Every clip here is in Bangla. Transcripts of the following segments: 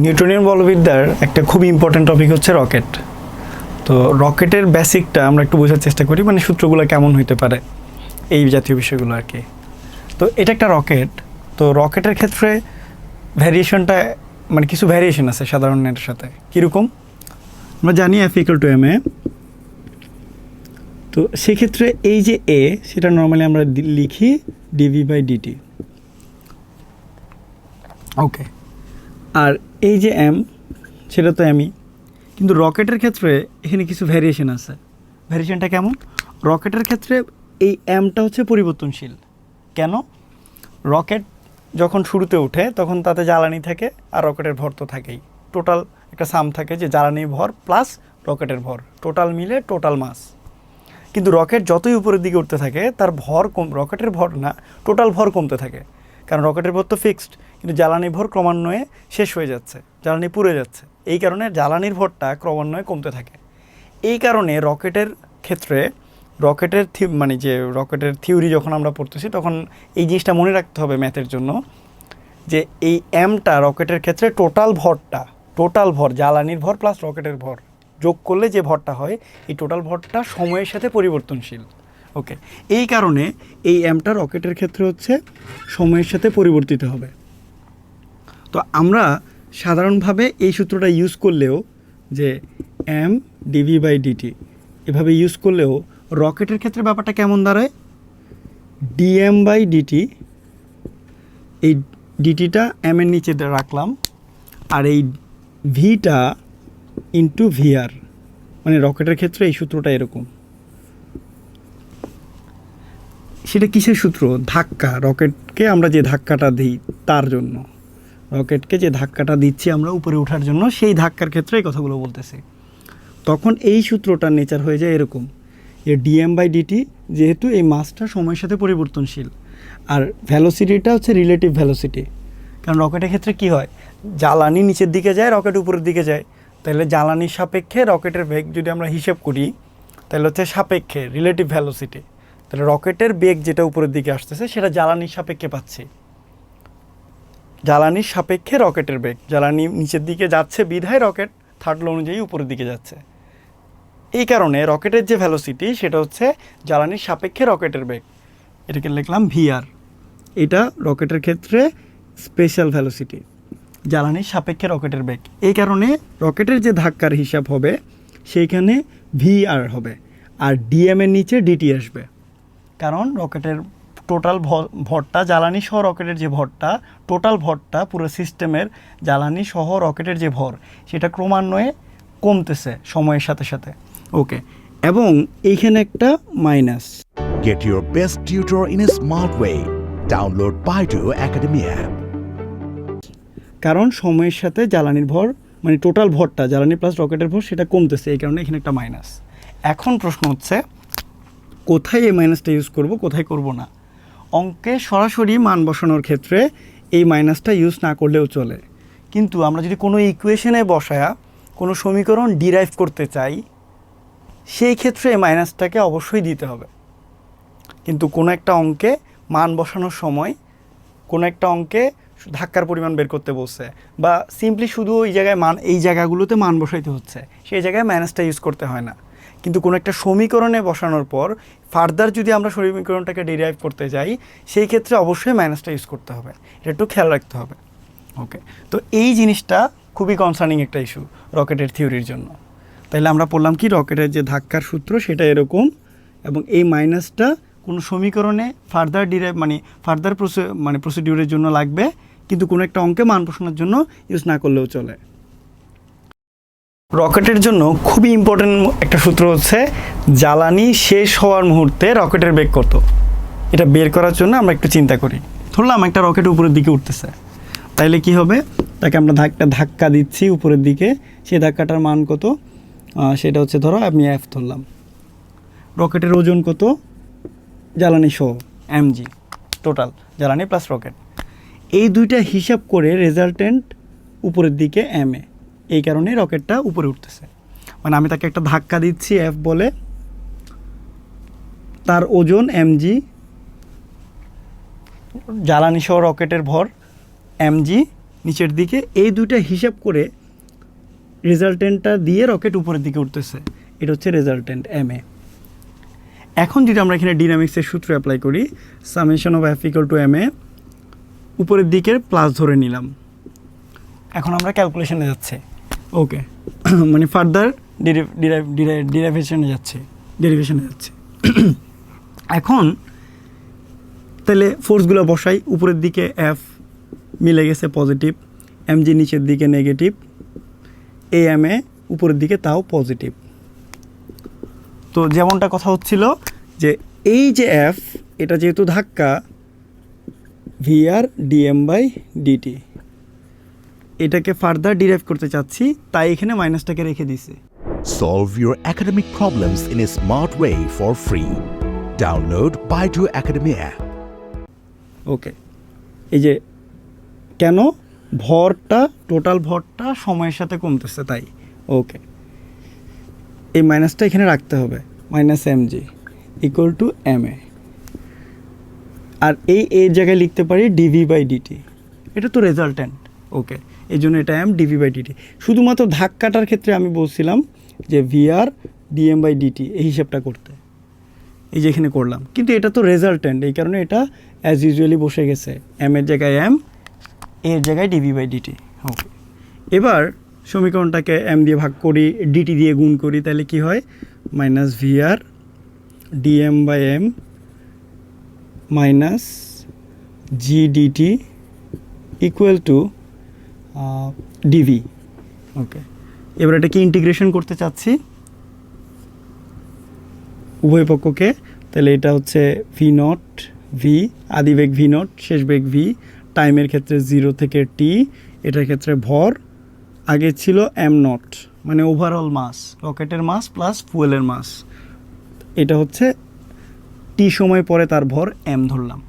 নিউটনিয়ান বলবিদ্যার একটা খুব ইম্পর্ট্যান্ট টপিক হচ্ছে রকেট। তো রকেটের বেসিকটা আমরা একটু বোঝার চেষ্টা করি মানে সূত্রগুলো কেমন হইতে পারে এই জাতীয় বিষয়গুলো আর কি। তো এটা একটা রকেট। তো রকেটের ক্ষেত্রে ভ্যারিয়েশনটা মানে কিছু ভ্যারিয়েশন আছে সাধারণের সাথে। কীরকম? আমরা জানি F equal to M A তো সেক্ষেত্রে এই যে এ সেটা নর্মালি আমরা লিখি D V by D T okay আর এই যে এম সেটা তো এমই কিন্তু রকেটের ক্ষেত্রে এখানে কিছু ভ্যারিয়েশন আছে। ভ্যারিয়েশনটা কেমন? রকেটের ক্ষেত্রে এই এমটা হচ্ছে পরিবর্তনশীল। কেন? রকেট যখন শুরুতে ওঠে, তখন তাতে জ্বালানি থাকে আর রকেটের ভর তো থাকেই। টোটাল একটা সাম থাকে যে জ্বালানি ভর প্লাস রকেটের ভর। টোটাল মিলে টোটাল মাস কিন্তু রকেট যতই উপরের দিকে উঠতে থাকে, তার ভর কম রকেটের ভর না টোটাল ভর কমতে থাকে। কারণ রকেটের ভর তো ফিক্সড কিন্তু জ্বালানি ভর ক্রমান্বয়ে শেষ হয়ে যাচ্ছে, জ্বালানি পুড়ে যাচ্ছে। এই কারণে জ্বালানির ভরটা ক্রমান্বয়ে কমতে থাকে। এই কারণে রকেটের ক্ষেত্রে, রকেটের থি- মানে যে রকেটের থিওরি যখন আমরা পড়তেছি, তখন এই জিনিসটা মনে রাখতে হবে ম্যাথের জন্য যে এই এমটা রকেটের ক্ষেত্রে টোটাল ভরটা, টোটাল ভর, জ্বালানির ভর প্লাস রকেটের ভর যোগ করলে যে ভরটা হয়, এই টোটাল ভরটা সময়ের সাথে পরিবর্তনশীল। ওকে? এই কারণে এই অ্যামটা রকেটের ক্ষেত্রে হচ্ছে সময়ের সাথে পরিবর্তিত হবে। তো আমরা সাধারণভাবে এই সূত্রটা ইউজ করলেও যে M D V by D T এভাবে ইউজ করলেও রকেটের ক্ষেত্রে ব্যাপারটা কেমন দাঁড়ায়? ডিএম বাই ডিটি এই ডিটিটা এম এর নিচে রাখলাম, আর এই ভিটা ইন্টু ভিআর মানে রকেটের ক্ষেত্রে এই সূত্রটা এরকম। সেটা কিসের সূত্র? ধাক্কা রকেটকে আমরা যে ধাক্কাটা দিই তার জন্য। রকেটকে যে ধাক্কাটা দিচ্ছি আমরা উপরে ওঠার জন্য, সেই ধাক্কার ক্ষেত্রে এই কথাগুলো বলতেছে। তখন এই সূত্রটার নেচার হয়ে যায় এরকম। যে ডিএম বাই ডিটি যেহেতু এই মাসটা সময়ের সাথে পরিবর্তনশীল, আর ভ্যালোসিটিটা হচ্ছে রিলেটিভ ভ্যালোসিটি কারণ রকেটের ক্ষেত্রে কি হয়? জ্বালানি নিচের দিকে যায়, রকেট উপরের দিকে যায়। তাহলে জ্বালানির সাপেক্ষে রকেটের বেগ যদি আমরা হিসেব করি, তাহলে হচ্ছে সাপেক্ষে রিলেটিভ ভ্যালোসিটি তাহলে রকেটের বেগ যেটা উপরের দিকে আসতেছে, সেটা জ্বালানির সাপেক্ষে পাচ্ছি। জ্বালানির সাপেক্ষে রকেটের বেগ। জ্বালানি নিচের দিকে যাচ্ছে, বিধায় রকেট থার্ড ল অনুযায়ী উপরের দিকে যাচ্ছে। এই কারণে রকেটের যে ভ্যালোসিটি সেটা হচ্ছে জ্বালানির সাপেক্ষে রকেটের বেগ। এটাকে লিখলাম ভিআর এটা রকেটের ক্ষেত্রে স্পেশাল ভ্যালোসিটি জ্বালানির সাপেক্ষে রকেটের বেগ। এই কারণে রকেটের যে ধাক্কার হিসাব হবে, সেইখানে ভিআর হবে। আর ডিএম এর নিচে ডিটি আসবে। কারণ রকেটের টোটাল ভরটা জ্বালানি সহ রকেটের যে ভরটা টোটাল ভরটা পুরো সিস্টেমের জ্বালানি সহ রকেটের যে ভর সেটা ক্রমান্বয়ে কমতেছে সময়ের সাথে সাথে ওকে এবং এইখানে একটা minus get your best tutor in a smart way. Download Baidu Academy app. কারণ সময়ের সাথে জ্বালানির ভর মানে টোটাল ভরটা জ্বালানি প্লাস রকেটের ভর সেটা কমতেছে এই কারণে এখানে একটা মাইনাস এখন প্রশ্ন হচ্ছে কোথায় এই মাইনাসটা ইউজ করব কোথায় করব না অঙ্কে সরাসরি মান বসানোর ক্ষেত্রে এই মাইনাসটা ইউজ না করলেও চলে। কিন্তু আমরা যদি কোনো ইকুয়েশনে বসায়া কোনো সমীকরণ ডিরাইভ করতে চাই, সেই ক্ষেত্রে এই মাইনাসটাকে অবশ্যই দিতে হবে। কিন্তু কোনো একটা অঙ্কে মান বসানোর সময় কোনো একটা অঙ্কে ধাক্কার পরিমাণ বের করতে বলছে বা সিম্পলি শুধু ওই জায়গায় মান, এই জায়গাগুলোতে মান বসাইতে হচ্ছে, সেই জায়গায় মাইনাসটা ইউজ করতে হয় না। কিন্তু কোনো একটা সমীকরণে বসানোর পর ফার্দার যদি আমরা সমীকরণটাকে ডিরাইভ করতে যাই, সেই ক্ষেত্রে অবশ্যই মাইনাসটা ইউজ করতে হবে। এটা একটু খেয়াল রাখতে হবে। ওকে তো এই জিনিসটা খুবই কনসার্নিং একটা ইস্যু রকেটের থিওরির জন্য। তাহলে আমরা পড়লাম কি? রকেটের যে ধাক্কার সূত্র সেটা এরকম এবং এই মাইনাসটা কোনো সমীকরণে ফার্দার ডিরাইভ মানে ফার্দার প্রসে মানে প্রসিডিউরের জন্য লাগবে, কিন্তু কোনো একটা অঙ্কে মান বসানোর জন্য ইউজ না করলেও চলে। রকেটের জন্য খুবই ইম্পর্টেন্ট একটা সূত্র হচ্ছে, জ্বালানি শেষ হওয়ার মুহূর্তে রকেটের বেগ কত? এটা বের করার জন্য আমরা একটু চিন্তা করি। ধরলাম একটা রকেট উপরের দিকে উঠতেছে। তাইলে কি হবে? তাকে আমরা ধাক্কা ধাক্কা দিচ্ছি উপরের দিকে। সেই ধাক্কাটার মান কত? সেটা হচ্ছে ধরো আমি এফ ধরলাম। রকেটের ওজন কত? জ্বালানি সহ এমজি টোটাল জ্বালানি প্লাস রকেট এই দুইটা হিসাব করে রেজাল্টেন্ট উপরের দিকে এম এ এই কারণে রকেটটা উপরে উঠতেছে। মানে আমি তাকে একটা ধাক্কা দিচ্ছি এফ বলে। তার ওজন এমজি জ্বালানি সহ রকেটের ভর এমজি নিচের দিকে এই দুইটা হিসাব করে রেজাল্টেন্টটা দিয়ে রকেট উপরের দিকে উঠতেছে। এটা হচ্ছে রেজাল্টেন্ট এম এ এখন যদি আমরা এখানে ডিনামিক্সের সূত্র অ্যাপ্লাই করি summation of equal to M A উপরের দিকের প্লাস ধরে নিলাম। এখন আমরা ক্যালকুলেশনে যাচ্ছে। ওকে। মানে ফার্দার ডিরাইভেশনে যাচ্ছে। ডেরিভেশনে যাচ্ছে। এখন তাহলে ফোর্সগুলো বসাই উপরের দিকে এফ মিলে গেছে পজিটিভ এম জি নিচের দিকে নেগেটিভ এ এম এ উপরের দিকে তাও পজিটিভ তো যেমনটা কথা হচ্ছিল যে এই যে এফ এটা যেহেতু ধাক্কা V R D M by D T এটাকে ফার্দার ডিরাইভ করতে চাচ্ছি তাই এখানে মাইনাসটাকে রেখে দিছে Solve your academic problems in a smart way for free. Download Baidu Academy app. Okay এই যে কেন ভরটা টোটাল ভরটা সময়ের সাথে কমতেছে তাই? ওকে এই মাইনাসটা এখানে রাখতে হবে। Minus M G equal to M A আর এই এর জায়গায় লিখতে পারি ডিভি বাই ডিটি এটা তো রেজাল্টেন্ট ওকে এই জন্য এটা এম ডিভি বাই ডিটি শুধুমাত্র ধাক্কাটার ক্ষেত্রে আমি বলছিলাম যে ভিআর ডিএম বাই ডিটি এই হিসাবটা করতে। এই যে এখানে করলাম। কিন্তু এটা তো রেজাল্টেন্ট এই কারণে এটা অ্যাজ ইউজুয়ালি বসে গেছে। এম এর জায়গায় এম এর জায়গায় ডিভি বাই ডিটি ওকে এবার সমীকরণটাকে এম দিয়ে ভাগ করি ডিটি দিয়ে গুণ করি, তাহলে কি হয়? Minus V R D M by M minus G D T equal to D V. Okay. এবার এটাকে ইন্টিগ্রেশন করতে চাচ্ছি। উভয় পক্ষকে। তাহলে এটা হচ্ছে ভি নট ভি আদি বেগ ভি নট শেষ বেগ ভি টাইমের ক্ষেত্রে জিরো থেকে টি এটার ক্ষেত্রে ভর। আগে ছিল এম নট মানে ওভারঅল মাস রকেটের মাস প্লাস ফুয়েলের মাস এটা হচ্ছে টি সময় পরে তার ভর এম ধরলাম।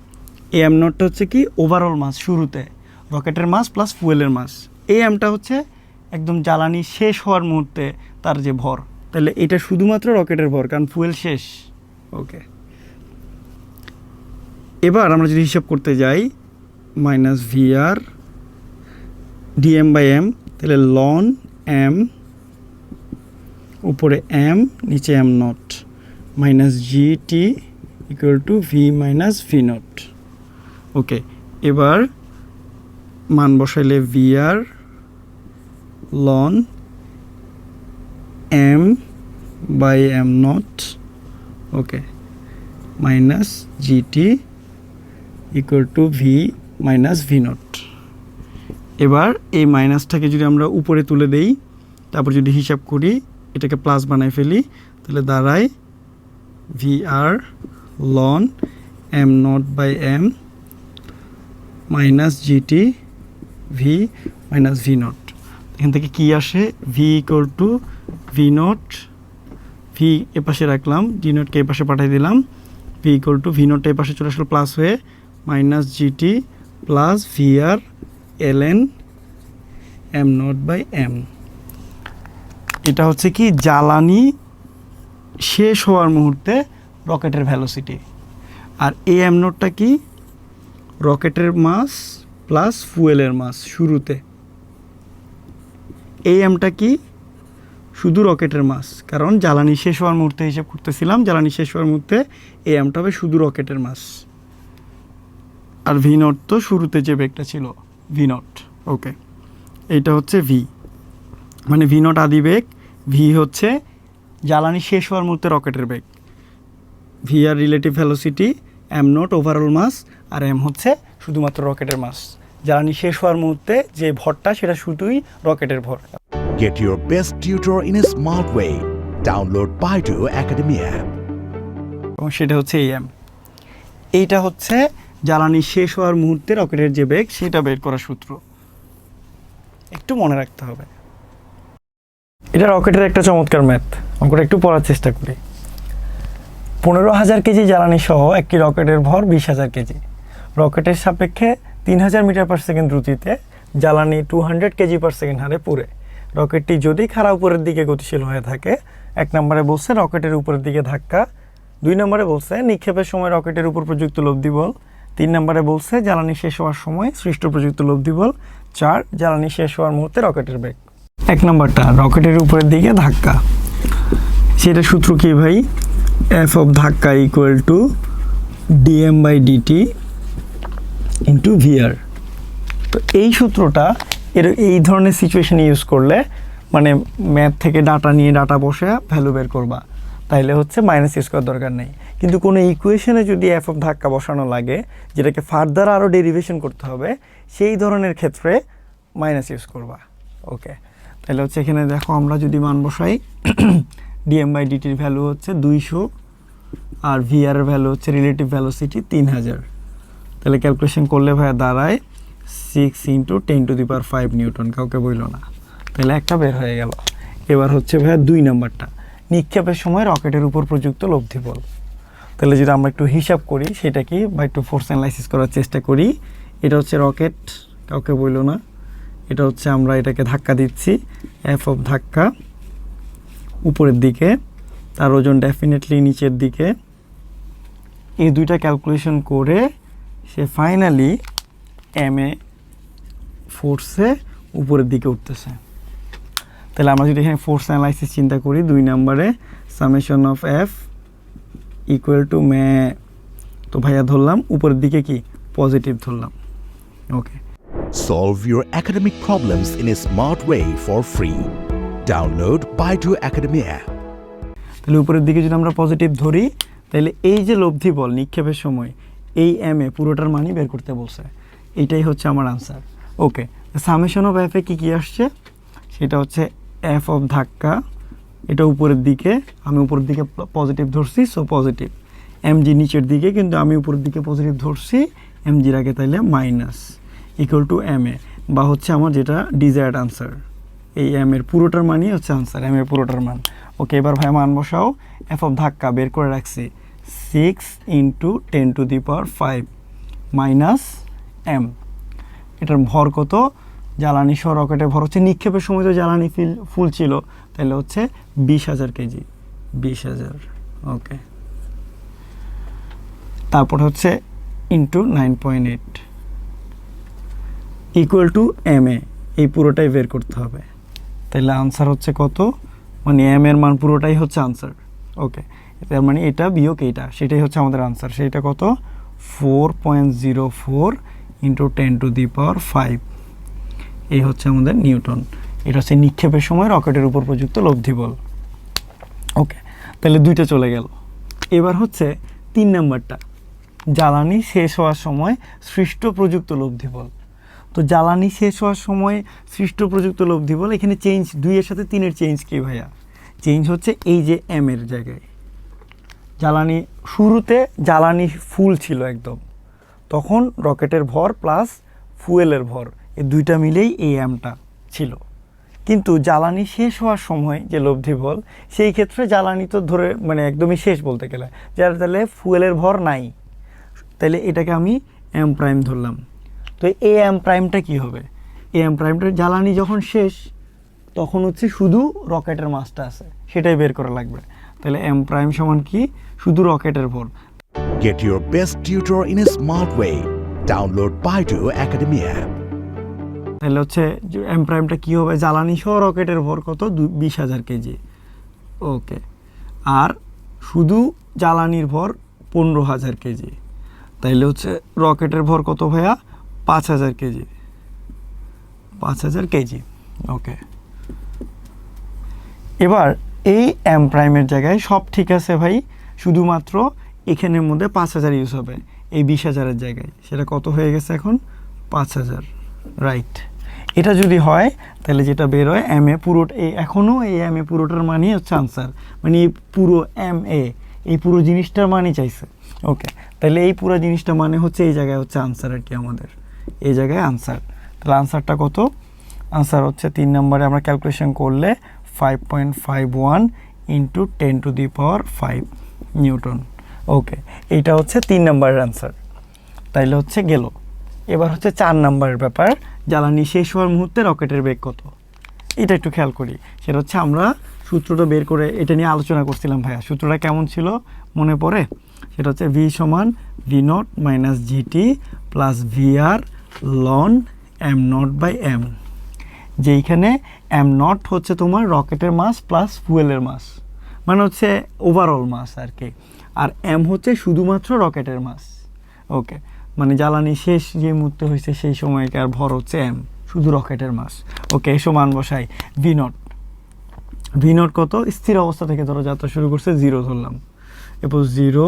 এই এম নটটা হচ্ছে কি? ওভারঅল মাস শুরুতে। রকেটের মাস প্লাস ফুয়েলের মাস এই এমটা হচ্ছে একদম জ্বালানি শেষ হওয়ার মুহূর্তে তার যে ভর। তাহলে এটা শুধুমাত্র রকেটের ভর, কারণ ফুয়েল শেষ। ওকে এবার আমরা যদি হিসাব করতে যাই minus V R D M by M তাহলে লন এম উপরে এম নিচে M naught minus G T equal to V minus V naught okay এবার মান বসাইলে V R ln M by M naught okay minus G T equal to V minus V naught এবার এই মাইনাসটাকে যদি আমরা উপরে তুলে দেই, তারপর যদি হিসাব করি, এটাকে প্লাস বানাই ফেলি, তাহলে দাঁড়ায় V R ln M naught by M minus G T V minus V naught এখান থেকে কি আসে? V equal to V naught V এ পাশে রাখলাম জি নটকে এ পাশে পাঠিয়ে দিলাম। ভি ইকুয়াল টু ভি নটটা এ পাশে চলে আসলো প্লাস হয়ে minus G T plus V R L N M naught by M এটা হচ্ছে কি? জ্বালানি শেষ হওয়ার মুহূর্তে রকেটের ভ্যালোসিটি আর এ এম নোটটা কি? রকেটের মাস প্লাস ফুয়েলের মাস শুরুতে। এই এমটা কি? শুধু রকেটের মাস কারণ জ্বালানি শেষ হওয়ার মুহূর্তে হিসেব করতেছিলাম, জ্বালানি শেষ হওয়ার মুহূর্তে এই এমটা হবে শুধু রকেটের মাস আর ভি নট তো শুরুতে যে বেগটা ছিল ভি নট ওকে এইটা হচ্ছে ভি মানে ভি নট আদি বেগ ভি হচ্ছে জ্বালানি শেষ হওয়ার মুহূর্তে রকেটের বেগ V R relative velocity M naught overall mass আর এম হচ্ছে শুধুমাত্র রকেটের মাস জ্বালানি শেষ হওয়ার মুহূর্তে যে ভরটা সেটা শুধুই রকেটের ভর। Get your best tutor in a smart way. Download Baidu Academy app এবং সেটা হচ্ছে এই এম এইটা হচ্ছে জ্বালানি শেষ হওয়ার মুহূর্তে রকেটের যে বেগ সেটা বের করার সূত্র। একটু মনে রাখতে হবে। এটা রকেটের একটা চমৎকার ম্যাথ। অঙ্কটা একটু পড়ার চেষ্টা করি। পনেরো হাজার কেজি জ্বালানি সহ একটি রকেটের ভর বিশ হাজার কেজি। রকেটের সাপেক্ষে তিন হাজার মিটার পার সেকেন্ড দ্রুতিতে, জ্বালানি two hundred K G per second হারে পুরে রকেটটি যদি খাড়া উপরের দিকে গতিশীল হয়ে থাকে, এক নম্বরে বলছে রকেটের উপরের দিকে ধাক্কা, দুই নম্বরে বলছে নিক্ষেপের সময় রকেটের উপর প্রযুক্ত লব্ধি বল, তিন নম্বরে বলছে জ্বালানি শেষ হওয়ার সময় সৃষ্ট প্রযুক্ত লব্ধি বল, চার, জ্বালানি শেষ হওয়ার মুহূর্তে রকেটের বেগ। এক নম্বরটা, রকেটের উপরের দিকে ধাক্কা। সেটা সূত্র কি ভাই? এফ অফ ধাক্কা equal to D M by D T into V R তো এই সূত্রটা এর এই ধরনের সিচুয়েশনে ইউজ করলে মানে ম্যাথ থেকে ডাটা নিয়ে ডাটা বসে ভ্যালু বের করবা। তাইলে হচ্ছে মাইনাস ইউজ করার দরকার নেই। কিন্তু কোনো ইকুয়েশনে যদি এফ অফ ধাক্কা বসানো লাগে, যেটাকে ফার্দার আরও ডেরিভেশন করতে হবে, সেই ধরনের ক্ষেত্রে মাইনাস ইউজ করবা। ওকে তাহলে হচ্ছে এখানে দেখো আমরা যদি মান বসাই ডিএম বাই ডিটির ভ্যালু হচ্ছে দুইশো, আর ভিআর ভ্যালু হচ্ছে রিলেটিভ ভ্যালোসিটি তিন হাজার। তাহলে ক্যালকুলেশন করলে ভাইয়া দাঁড়ায় six into ten to the power five newton কাউকে বইল না। তাহলে একটা বের হয়ে গেল। এবার হচ্ছে ভাইয়া দুই নাম্বারটা। নিক্ষেপের সময় রকেটের উপর প্রযুক্ত লব্ধি বল তাহলে যদি আমরা একটু হিসাব করি, সেটা কি? বা একটু ফোর্স অ্যানালাইসিস করার চেষ্টা করি। এটা হচ্ছে রকেট, কাউকে বইল না। এটা হচ্ছে আমরা এটাকে ধাক্কা দিচ্ছি এফ অফ ধাক্কা, উপরের দিকে। তার ওজন ডেফিনেটলি নিচের দিকে। এই দুইটা ক্যালকুলেশন করে সে ফাইনালি এম এ ফোর্সে উপরের দিকে উঠতেছে তাহলে আমরা যদি এখানে ফোর্স অ্যানালাইসিস চিন্তা করি দুই নম্বরে summation of F equal to M A তো ভাইয়া ধরলাম উপরের দিকে কি পজিটিভ ধরলাম okay Solve your academic problems in a smart way for free. Download Baidu Academy app. তাহলে উপরের দিকে যদি আমরা পজিটিভ ধরি তাহলে এই যে লব্ধি বল নিক্ষেপের সময় এই এম এ পুরোটার মানই বের করতে বলছে। এইটাই হচ্ছে আমার আনসার ওকে সামেশন অফ এফে কী কী আসছে? সেটা হচ্ছে এফ অফ ধাক্কা, এটা উপরের দিকে, আমি উপরের দিকে পজিটিভ ধরছি সো পজিটিভ এম জি নিচের দিকে, কিন্তু আমি উপরের দিকে পজিটিভ ধরছি এম জির আগে তাইলে minus equal to M A বা হচ্ছে আমার যেটা ডিজায়ার্ড আনসার এই এম এর পুরোটার মানই হচ্ছে আনসার এম এর পুরোটার মান। ওকে এবার ভাই মান বসাও এফ অফ ধাক্কা বের করে রাখছি। Six into ten to the power five minus M এটার ভর কত? জ্বালানি সহ রকেটের ভর হচ্ছে নিক্ষেপের সময় তো জ্বালানি ফিল ফুল ছিল, তাহলে হচ্ছে বিশ হাজার কেজি, বিশ হাজার ওকে তারপর হচ্ছে into nine point eight equal to M A, এই পুরোটাই বের করতে হবে। তাহলে আনসার হচ্ছে কত? মানে এম এর মান পুরোটাই হচ্ছে আনসার ওকে তার মানে এটা বিয়োগ এইটা, সেটাই হচ্ছে আমাদের আনসার সেটা কত? Four point zero four into ten to the power five এই হচ্ছে আমাদের নিউটন। এটা হচ্ছে নিক্ষেপের সময় রকেটের উপর প্রযুক্ত লব্ধি বল। ওকে তাহলে দুইটা চলে গেল। এবার হচ্ছে তিন নাম্বারটা। জ্বালানি শেষ হওয়ার সময় সৃষ্ট প্রযুক্ত লব্ধি বল। তো জ্বালানি শেষ হওয়ার সময় সৃষ্ট প্রযুক্ত লব্ধি বল, এখানে চেঞ্জ দুইয়ের সাথে তিনের চেঞ্জ কি ভাইয়া? চেঞ্জ হচ্ছে এই যে এম এর জায়গায়। জ্বালানি, শুরুতে জ্বালানি ফুল ছিল একদম। তখন রকেটের ভর প্লাস ফুয়েলের ভর এই দুইটা মিলেই এই অ্যামটা ছিল। কিন্তু জ্বালানি শেষ হওয়ার সময় যে লব্ধি বল, সেই ক্ষেত্রে জ্বালানি তো ধরে মানে একদমই শেষ বলতে গেলে, যার তাহলে ফুয়েলের ভর নাই। তাহলে এটাকে আমি এম প্রাইম ধরলাম। তো এই এম প্রাইমটা কি হবে? এই এম প্রাইমটার জ্বালানি যখন শেষ, তখন হচ্ছে শুধু রকেটের মাছটা আছে, সেটাই বের করা লাগবে। তাহলে এম প্রাইম সমান কি? শুধু রকেটের ভর। Get your best tutor in a smart way. Download Baidu Academy app তাহলে হচ্ছে এম প্রাইমটা কী হবে? জ্বালানি সহ রকেটের ভর কত? বিশ হাজার কেজি। ওকে আর শুধু জ্বালানির ভর পনেরো হাজার কেজি। তাইলে হচ্ছে রকেটের ভর কত ভাইয়া? পাঁচ হাজার কেজি। পাঁচ হাজার কেজি। ওকে এবার এই এম প্রাইমের জায়গায় সব ঠিক আছে ভাই। শুধুমাত্র এখানের মধ্যে পাঁচ হাজার ইউজ হবে। এই বিশ হাজারের জায়গায়। সেটা কত হয়ে গেছে এখন? পাঁচ হাজার। রাইট এটা যদি হয়, তাহলে যেটা বের হয় এম এ পুরো এখনও এই এম এ পুরোটার মানই হচ্ছে আনসার মানে এই পুরো এম এ এই পুরো জিনিসটার মানই চাইছে। ওকে তাহলে এই পুরো জিনিসটা মানে হচ্ছে এই জায়গায় হচ্ছে আনসার আর কি আমাদের। এই জায়গায় আনসার তাহলে আনসারটা কত? আনসার হচ্ছে তিন নম্বরে আমরা ক্যালকুলেশন করলে five point five one into ten to the power five newton okay এইটা হচ্ছে তিন নম্বরের আনসার তাইলে হচ্ছে গেল। এবার হচ্ছে চার নম্বরের ব্যাপার, জ্বালানি শেষ হওয়ার মুহূর্তে রকেটের বেগ কত? এটা একটু খেয়াল করি। সেটা হচ্ছে আমরা সূত্রটা বের করে এটা নিয়ে আলোচনা করছিলাম ভাইয়া। সূত্রটা কেমন ছিল? মনে পড়ে? সেটা হচ্ছে ভি সমান V naught minus G T plus V R ln M naught by M যেইখানে এম নট হচ্ছে তোমার রকেটের মাস প্লাস ফুয়েলের মাস মানে হচ্ছে ওভারঅল মাস আর কি। আর এম হচ্ছে শুধুমাত্র রকেটের মাস ওকে মানে জ্বালানি শেষ যে মুহূর্তে হয়েছে সেই সময়কার ভর হচ্ছে এম শুধু রকেটের মাস ওকে এসো মান বসাই ভি নট ভি নট কত? স্থির অবস্থা থেকে ধরো যাত্রা শুরু করছে জিরো ধরলাম। এরপর জিরো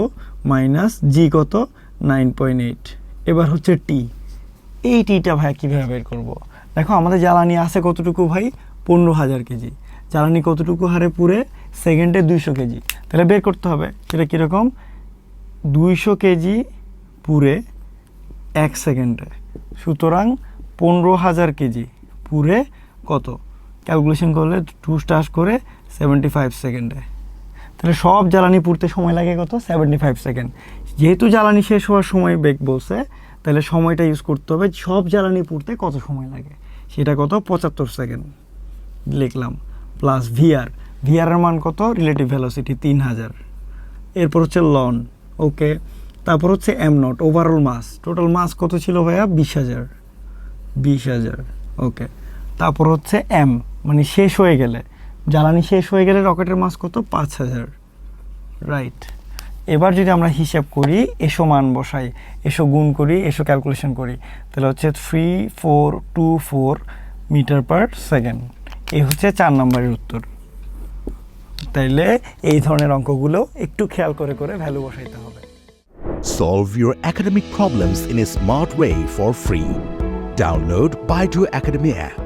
মাইনাস জি কত? নাইন পয়েন্ট এইট এবার হচ্ছে টি এই টিটা ভাই কীভাবে বের করব? দেখো আমাদের জ্বালানি আছে কতটুকু ভাই? পনেরো হাজার কেজি। জ্বালানি কতটুকু হারে পুরে সেকেন্ডে দুইশো কেজি। তাহলে বের করতে হবে, সেটা কীরকম? দুইশো কেজি পুরে এক সেকেন্ডে সুতরাং পনেরো হাজার কেজি পুরে কত? ক্যালকুলেশন করলে টু স্টার্স করে সেভেন্টি ফাইভ সেকেন্ডে তাহলে সব জ্বালানি পুড়তে সময় লাগে কত? সেভেন্টি ফাইভ সেকেন্ড যেহেতু জ্বালানি শেষ হওয়ার সময় বেগ বলছে, তাহলে সময়টা ইউজ করতে হবে সব জ্বালানি পুড়তে কত সময় লাগে? সেটা কত? পঁচাত্তর সেকেন্ড লিখলাম প্লাস ভিআর ভিআরের মান কত? রিলেটিভ ভেলোসিটি তিন হাজার। এরপর হচ্ছে লন ওকে তারপর হচ্ছে M naught overall mass total mass কত ছিল ভাইয়া? বিশ হাজার। বিশ হাজার ওকে তারপর হচ্ছে এম মানে শেষ হয়ে গেলে। জ্বালানি শেষ হয়ে গেলে রকেটের মাস কত? পাঁচ হাজার। রাইট এবার যদি আমরা হিসাব করি, এসো মান বসাই, এসো গুণ করি, এসো ক্যালকুলেশন করি, তাহলে হচ্ছে three four two four metre per second এই হচ্ছে চার নম্বরের উত্তর তাইলে এই ধরনের অঙ্কগুলো একটু খেয়াল করে করে ভ্যালু বসাইতে হবে Solve your academic problems in a smart way for free. Download Baidu Academy app.